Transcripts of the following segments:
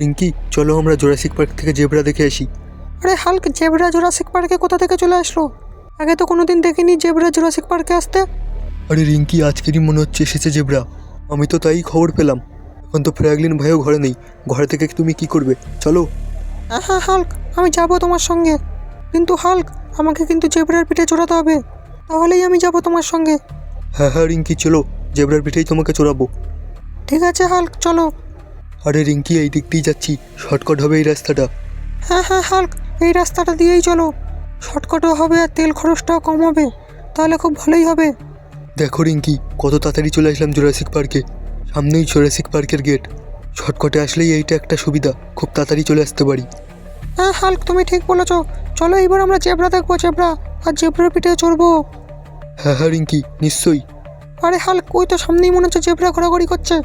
রিঙ্কি চলো আমরা Jurassic park থেকে জেব্রা দেখে আসি। আরে হাল্ক জেব্রা জোরাসিক পার্কে কোথা থেকে চলে আসলো? আগে তো কোনোদিন দেখিনি জেব্রা জোরাসিক পার্কে আসতে। আরে রিঙ্কি আজকেরই মনে হচ্ছে এসেছে জেব্রা। আমি তো তাই খবর পেলাম। এখন তো ফ্র্যাগলিন ভাইও ঘরে নেই। ঘরে থেকে তুমি কি করবে? চলো। হ্যাঁ হাল্ক আমি যাব তোমার সঙ্গে। কিন্তু হাল্ক আমাকে কিন্তু জেব্রার পিঠে চড়াতে হবে। তাহলেই আমি যাব তোমার সঙ্গে। হ্যাঁ হ্যাঁ রিঙ্কি চলো। জেব্রার পিঠেই তোমাকে চড়াবো। ঠিক আছে হাল্ক চলো। আরে রিঙ্কি এই দিক দিয়েই যাচ্ছি। শর্টকাট হবে এই রাস্তাটা। হ্যাঁ হ্যাঁ হাল্ক এই রাস্তাটা দিয়েই চলো। শর্টকাটও হবে আর তেল খরচটাও কম হবে। তাহলে খুব ভালোই হবে। দেখো রিঙ্কি কত তাড়াতাড়ি চলে আসলাম জোরাসিক পার্কে সামনেই জোরাসিক পার্কের গেট শর্টকাটে আসলেই এইটা একটা সুবিধা খুব তাড়াতাড়ি চলে আসতে পারি। হ্যাঁ হাল্ক তুমি ঠিক বলেছ। চলো এবার আমরা জেব্রা দেখব জেব্রা আর জেব্রার পিঠে চড়বো। হ্যাঁ হ্যাঁ রিঙ্কি নিশ্চয়ই। আরে হাল্ক ওই তো সামনেই মনে হচ্ছে জেব্রা ঘোরাঘুরি করছে।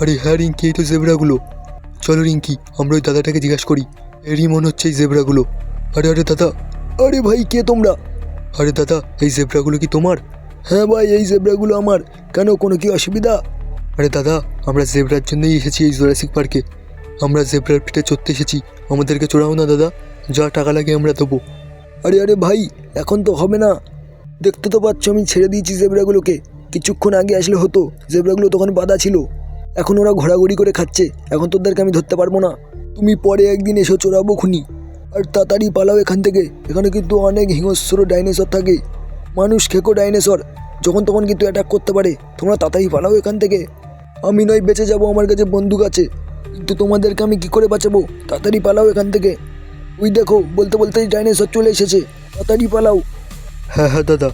আরে হ্যাঁ রিঙ্কি, এই তো জেব্রাগুলো। চলো রিঙ্কি, আমরা ওই দাদাটাকে জিজ্ঞাসা করি। এরই মনে হচ্ছে এই জেব্রাগুলো। আরে আরে, দাদা, আরে ভাই, কে তোমরা? আরে, দাদা, এই জেব্রাগুলো কি তোমার? হ্যাঁ ভাই, এই জেব্রাগুলো আমার। কেন, কোনো কি অসুবিধা? আরে, দাদা, আমরা জেব্রার জন্যই এসেছি এই জোরাসিক পার্কে। আমরা জেব্রার পিঠে চড়তে এসেছি। আমাদেরকে চড়াও না, দাদা। যা টাকা লাগে আমরা দেবো। আরে আরে ভাই, এখন তো হবে না। দেখতে তো পাচ্ছ, আমি ছেড়ে দিয়েছি জেব্রাগুলোকে। কিছুক্ষণ আগে আসলে হতো। জেব্রাগুলো তখন বাধা ছিল। এখন ওরা ঘোরাঘুরি করে খাচ্ছে। এখন তোদেরকে আমি ধরতে পারব না। তুমি পরে একদিন এসো চোরাবো খুনি। আর তাড়াতাড়ি পালাও এখান থেকে। এখানে কিন্তু অনেক হিংস্র ডাইনোসর থাকে। মানুষ খেকো ডাইনোসর। যখন তখন কিন্তু অ্যাটাক করতে পারে। তোমরা তাড়াতাড়ি পালাও এখান থেকে। আমি নয় বেঁচে যাব আমার কাছে বন্দুক আছে। কিন্তু তোমাদেরকে আমি কি করে বাঁচাবো? তাড়াতাড়ি পালাও এখান থেকে। ওই দেখো, বলতে বলতেই ডাইনোসর চলে এসেছে। তাড়াতাড়ি পালাও। হ্যাঁ হ্যাঁ দাদা।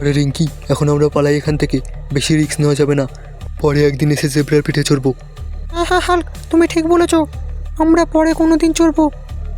আরে রিঙ্কি, এখন আমরা পালাই এখান থেকে। বেশি রিস্ক নেওয়া যাবে না। পরে একদিন এসে জেব্রার পিঠে চড়বো। হ্যাঁ হ্যাঁ তুমি ঠিক বলেছ। আমরা পরে কোনো দিন চড়বো।